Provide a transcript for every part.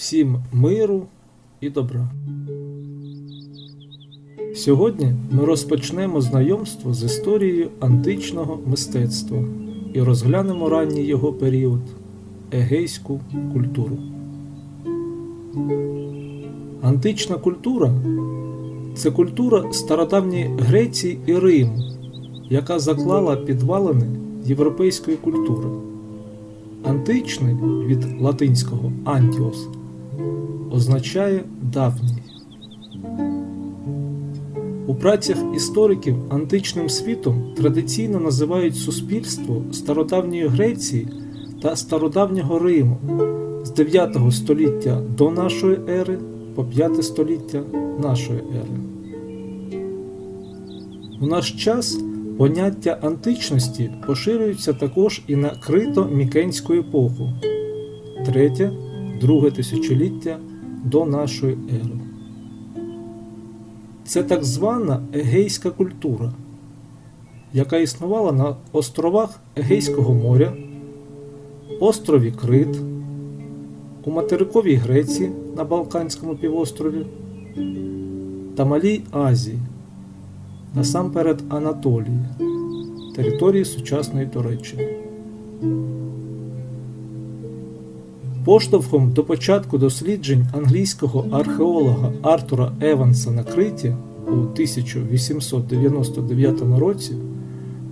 всім миру і добра. Сьогодні ми розпочнемо знайомство з історією античного мистецтва і розглянемо ранній його період егейську культуру. Антична культура це культура стародавньої Греції і Риму, яка заклала підвалини європейської культури. Античний від латинського антіос означає давній. У працях істориків античним світом традиційно називають суспільство стародавньої Греції та стародавнього Риму з 9 століття до нашої ери по 5 століття нашої ери. У наш час поняття античності поширюється також і на крито-мікенську епоху 3-2 тисячоліття до нашої ери. Це так звана егейська культура, яка існувала на островах Егейського моря, острові Крит, у материковій Греції на Балканському півострові та Малій Азії, насамперед Анатолії, території сучасної Туреччини. Поштовхом до початку досліджень англійського археолога Артура Еванса на Криті у 1899 році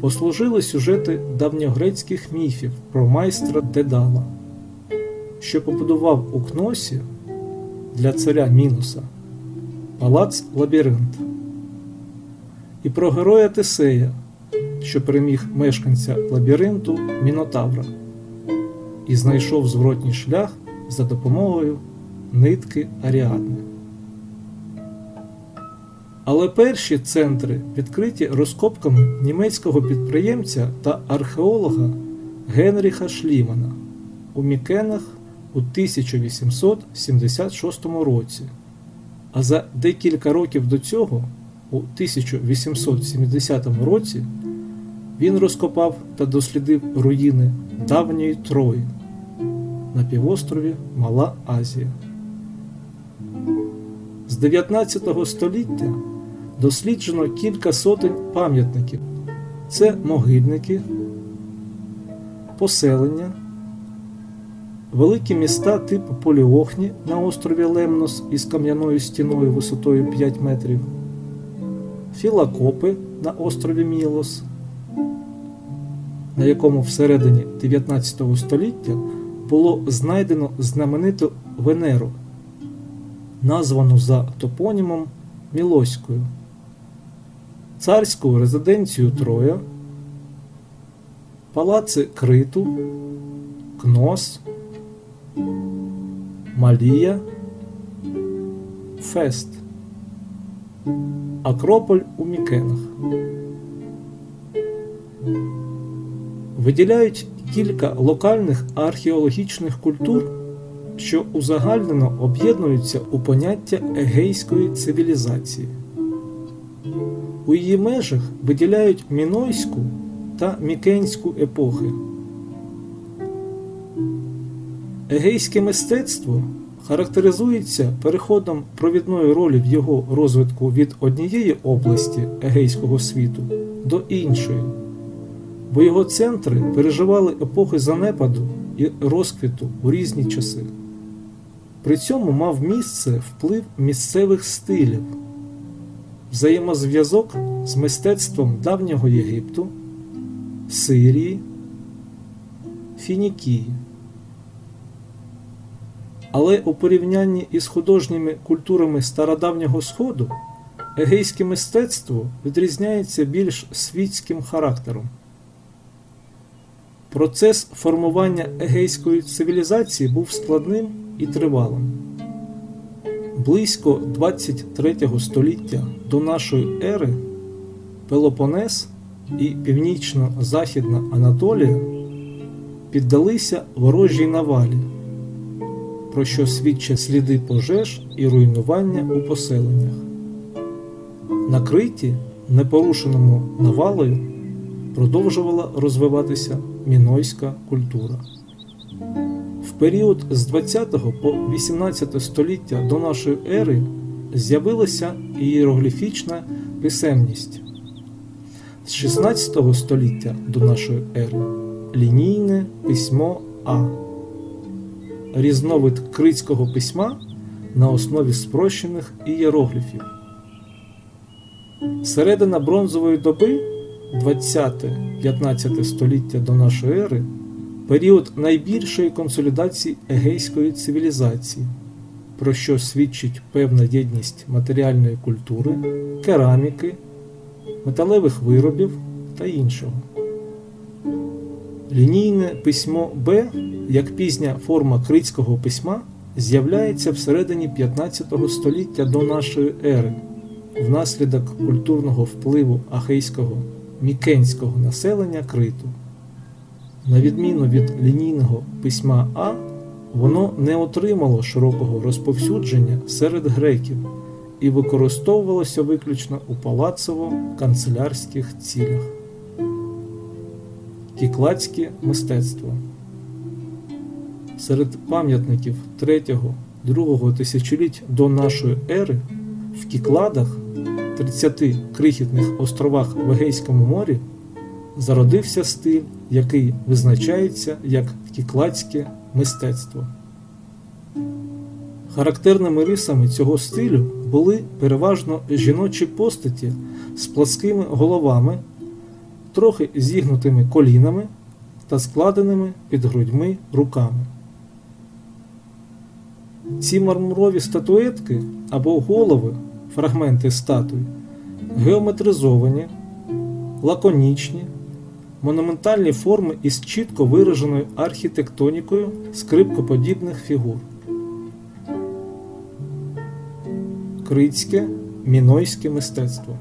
послужили сюжети давньогрецьких міфів про майстра Дедала, що побудував у Кносі для царя Мінуса палац Лабіринт, і про героя Тесея, що переміг мешканця лабіринту Мінотавра і знайшов зворотній шлях за допомогою нитки Аріадни. Але перші центри відкриті розкопками німецького підприємця та археолога Генріха Шлімана у Мікенах у 1876 році. А за декілька років до цього, у 1870 році, він розкопав та дослідив руїни давньої Трої на півострові Мала Азія. З 19 століття досліджено кілька сотень пам'ятників. Це могильники, поселення, великі міста типу Поліохні на острові Лемнос із кам'яною стіною висотою 5 метрів, філакопи на острові Мілос на якому всередині 19 століття було знайдено знамениту Венеру, названу за топонімом Мілоською, царську резиденцію Троя, палаци Криту, Кнос, Малія, Фест, Акрополь у Мікенах. Виділяють кілька локальних археологічних культур, що узагальнено об'єднуються у поняття егейської цивілізації. У її межах виділяють мінойську та мікенську епохи. Егейське мистецтво характеризується переходом провідної ролі в його розвитку від однієї області егейського світу до іншої бо його центри переживали епохи занепаду і розквіту у різні часи. При цьому мав місце вплив місцевих стилів, взаємозв'язок з мистецтвом давнього Єгипту, Сирії, Фінікії. Але у порівнянні із художніми культурами стародавнього Сходу егейське мистецтво відрізняється більш світським характером. Процес формування егейської цивілізації був складним і тривалим. Близько 23 століття до нашої ери Пелопонес і північно-західна Анатолія піддалися ворожій навалі, про що свідчать сліди пожеж і руйнування у поселеннях. На Криті, непорушеному навалою, продовжувала розвиватися мінойська культура. В період з 20 по 18 століття до нашої ери з'явилася ієрогліфічна писемність. З 16 століття до нашої ери лінійне письмо А. Різновид критського письма на основі спрощених ієрогліфів. Середина бронзової доби 20-15 століття до нашої ери період найбільшої консолідації егейської цивілізації, про що свідчить певна єдність матеріальної культури, кераміки, металевих виробів та іншого. Лінійне письмо Б, як пізня форма критського письма, з'являється всередині 15 століття до нашої ери внаслідок культурного впливу ахейського мікенського населення Криту. На відміну від лінійного письма А, воно не отримало широкого розповсюдження серед греків і використовувалося виключно у палацово-канцелярських цілях. Кікладське мистецтво серед пам'ятників 3-2 тисячоліть до нашої ери в Кікладах 30 крихітних островах в Егейському морі зародився стиль, який визначається як кікладське мистецтво. Характерними рисами цього стилю були переважно жіночі постаті з пласкими головами, трохи зігнутими колінами та складеними під грудьми руками. Ці мармурові статуетки або голови, фрагменти статуй, геометризовані, лаконічні, монументальні форми із чітко вираженою архітектонікою скрипкоподібних фігур. Критське мінойське мистецтво.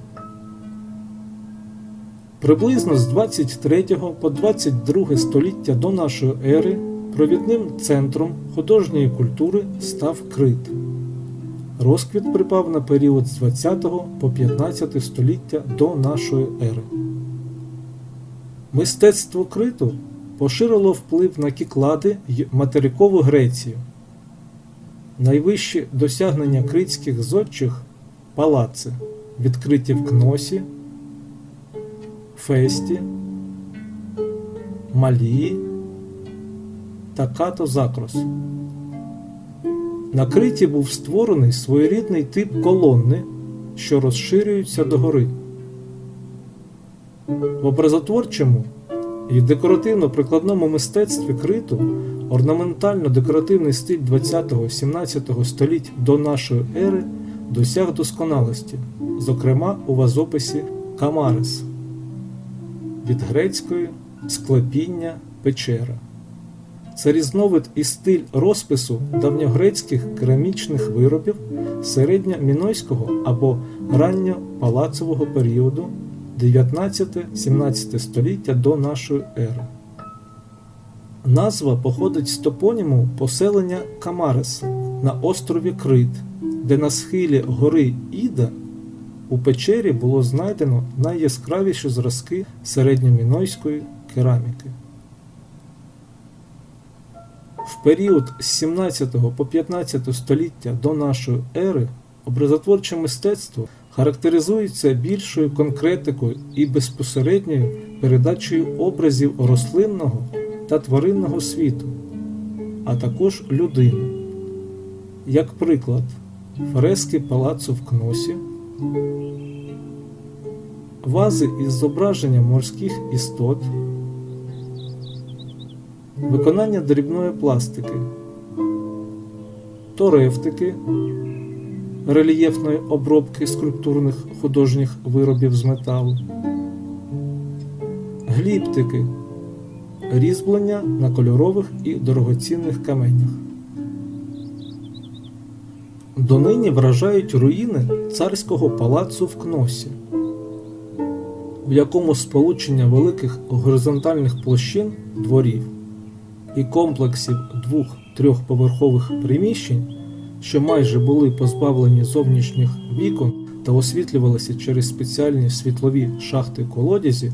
Приблизно з 23 по 22 століття до нашої ери провідним центром художньої культури став Крит. Розквіт припав на період з 20 по 15 століття до нашої ери. Мистецтво Криту поширило вплив на кіклади й материкову Грецію. Найвищі досягнення критських зодчих палаци відкриті в Кносі, Фесті, Малії та Като Закрос. На Криті був створений своєрідний тип колонни, що розширюються догори. В образотворчому і декоративно-прикладному мистецтві криту орнаментально-декоративний стиль 20-17 століть до нашої ери досяг досконалості, зокрема у вазописі Камарес від грецької склепіння печера. Це різновид і стиль розпису давньогрецьких керамічних виробів середньомінойського або ранньопалацового періоду 19-17 століття до нашої ери. Назва походить з топоніму поселення Камарес на острові Крит, де на схилі гори Іда у печері було знайдено найяскравіші зразки середньомінойської кераміки. В період з 17 по 15 століття до нашої ери образотворче мистецтво характеризується більшою конкретикою і безпосередньою передачею образів рослинного та тваринного світу, а також людини. Як приклад, фрески палацу в Кносі, вази із зображенням морських істот, виконання дрібної пластики, торевтики, рельєфної обробки скульптурних художніх виробів з металу, гліптики, різьблення на кольорових і дорогоцінних каменях. Донині вражають руїни царського палацу в Кносі, в якому сполучення великих горизонтальних площин дворів і комплексів двох-трьохповерхових приміщень, що майже були позбавлені зовнішніх вікон та освітлювалися через спеціальні світлові шахти колодязі,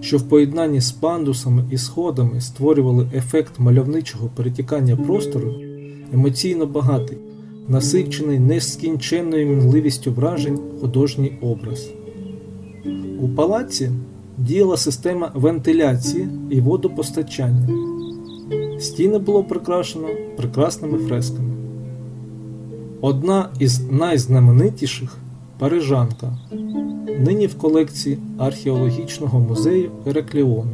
що в поєднанні з пандусами і сходами створювали ефект мальовничого перетікання простору, емоційно багатий, насичений нескінченною мінливістю вражень художній образ. У палаці діяла система вентиляції і водопостачання. Стіни було прикрашено прекрасними фресками. Одна із найзнаменитіших Парижанка, нині в колекції археологічного музею Геракліону.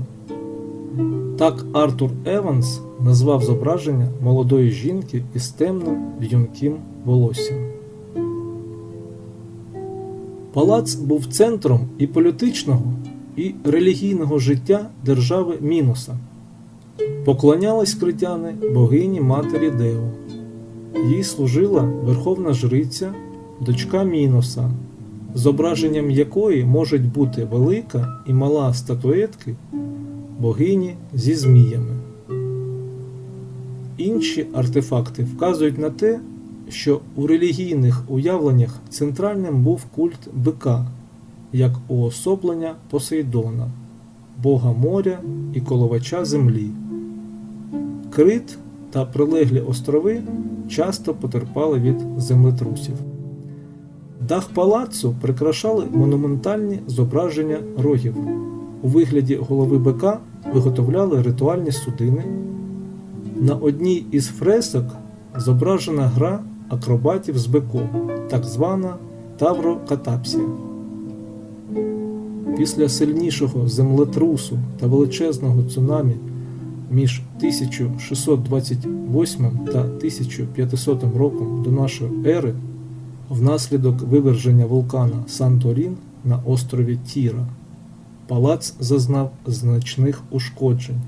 Так Артур Еванс назвав зображення молодої жінки із темним в'юнким волоссям. Палац був центром і політичного, і релігійного життя держави Мінуса. Поклонялись критяни богині Матері Део. Їй служила верховна жриця, дочка Міноса, зображенням якої можуть бути велика і мала статуетки богині зі зміями. Інші артефакти вказують на те, що у релігійних уявленнях центральним був культ бика як уособлення Посейдона, бога моря і коловача землі. Крит та прилеглі острови часто потерпали від землетрусів. Дах палацу прикрашали монументальні зображення рогів. У вигляді голови бика виготовляли ритуальні судини. На одній із фресок зображена гра акробатів з биком, так звана таврокатапсія. Після сильнішого землетрусу та величезного цунамі між 1628 та 1500 роком до нашої ери внаслідок виверження вулкана Санторін на острові Тіра палац зазнав значних ушкоджень.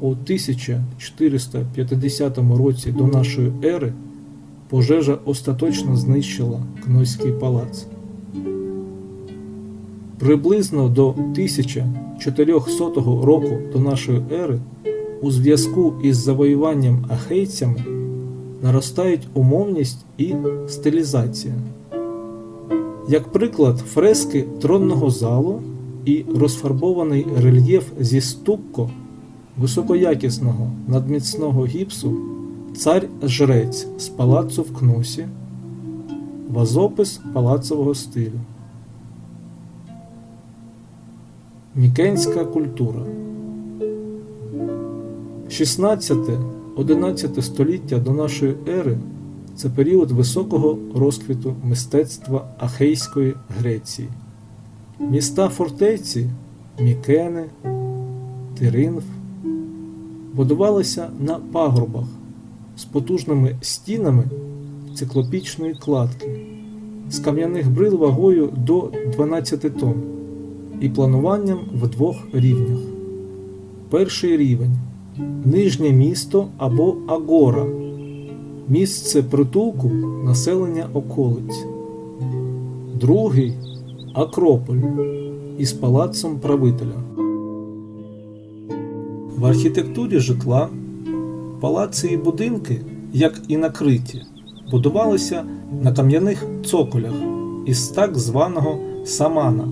У 1450 році до нашої ери пожежа остаточно знищила Кнойський палац. Приблизно до 1400 року до нашої ери у зв'язку із завоюванням ахейцями наростають умовність і стилізація. Як приклад, фрески тронного залу і розфарбований рельєф зі стукко високоякісного надміцного гіпсу Цар жрець з палацу в Кносі, вазопис палацового стилю. Мікенська культура 16-11 століття до нашої ери це період високого розквіту мистецтва Ахейської Греції. Міста фортеці Мікени, Тиринф будувалися на пагорбах з потужними стінами циклопічної кладки, з кам'яних брил вагою до 12 тонн і плануванням в двох рівнях. Перший рівень нижнє місто або агора, місце притулку населення околиць. Другий Акрополь із палацом правителя. В архітектурі житла палаци і будинки, як і накриті, будувалися на кам'яних цоколях із так званого самана,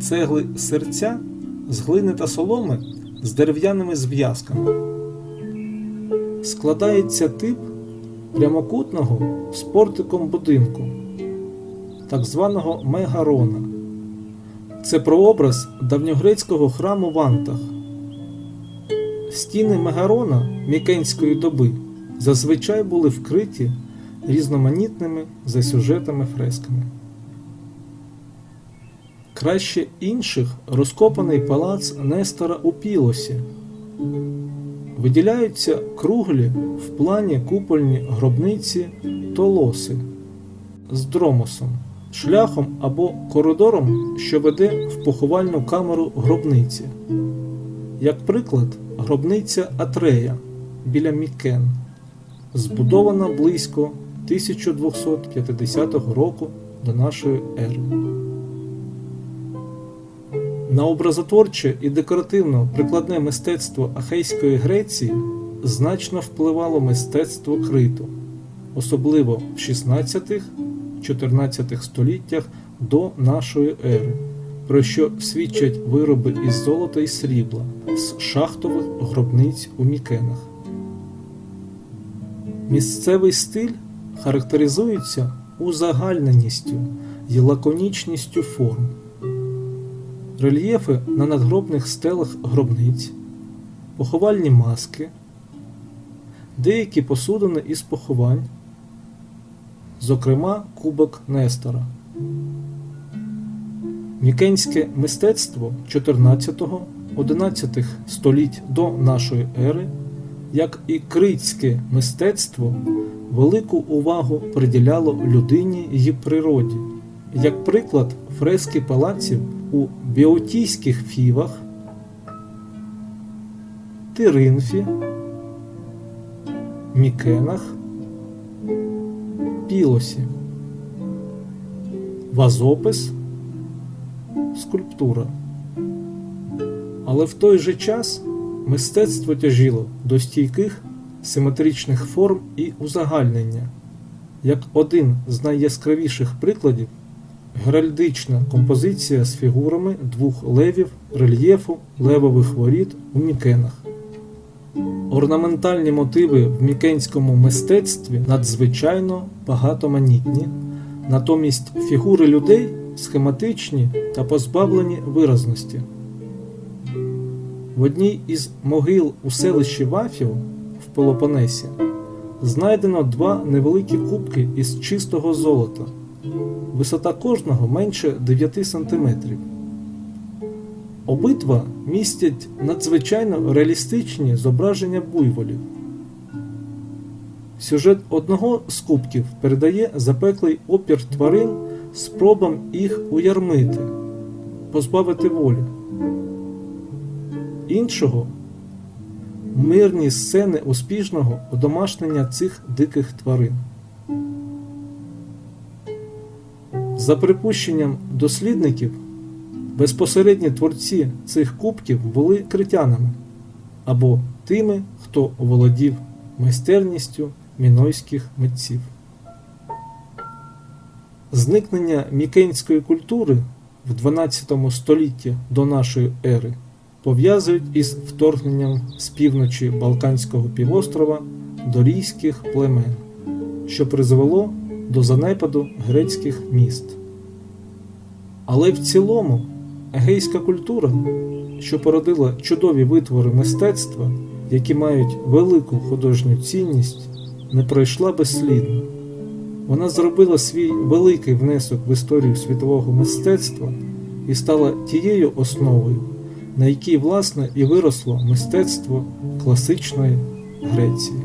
цегли серця з глини та соломи з дерев'яними зв'язками. Складається тип прямокутного з портиком будинку, так званого мегарона. Це прообраз давньогрецького храму в Антах. Стіни Мегарона Мікенської доби зазвичай були вкриті різноманітними за сюжетами фресками. Краще інших розкопаний палац Нестора у Пілосі. Виділяються круглі в плані купольні гробниці толоси з дромосом, шляхом або коридором, що веде в поховальну камеру гробниці. Як приклад, гробниця Атрея біля Мікен, збудована близько 1250 року до нашої ери. На образотворче і декоративно прикладне мистецтво Ахейської Греції значно впливало мистецтво криту, особливо в 16-14 століттях до нашої ери, про що свідчать вироби із золота і срібла з шахтових гробниць у Мікенах. Місцевий стиль характеризується узагальненістю і лаконічністю форм. Рельєфи на надгробних стелах гробниць, поховальні маски, деякі посудини із поховань, зокрема кубок Нестора. Мікенське мистецтво 14-11 століть до нашої ери, як і критське мистецтво, велику увагу приділяло людині й природі. Як приклад, фрески палаців у Біотійських фівах, Тиринфі, Мікенах, Пілосі, Вазопис, скульптура. Але в той же час мистецтво тяжило до стійких симетричних форм і узагальнення. Як один з найяскравіших прикладів геральдична композиція з фігурами двох левів рельєфу левових воріт у Мікенах. Орнаментальні мотиви в мікенському мистецтві надзвичайно багатоманітні, натомість фігури людей схематичні та позбавлені виразності. В одній із могил у селищі Вафів в Пелопонесі знайдено два невеликі кубки із чистого золота. Висота кожного менше 9 см. Обидва містять надзвичайно реалістичні зображення буйволів. Сюжет одного з кубків передає запеклий опір тварин спробам їх уярмити, позбавити волі. Іншого мирні сцени успішного одомашнення цих диких тварин. За припущенням дослідників, безпосередні творці цих кубків були критянами або тими, хто володів майстерністю мінойських митців. Зникнення мікенської культури в 12 столітті до нашої ери пов'язують із вторгненням з півночі Балканського півострова дорійських племен, що призвело до занепаду грецьких міст. Але в цілому егейська культура, що породила чудові витвори мистецтва, які мають велику художню цінність, не пройшла безслідно. Вона зробила свій великий внесок в історію світового мистецтва і стала тією основою, на якій власне і виросло мистецтво класичної Греції.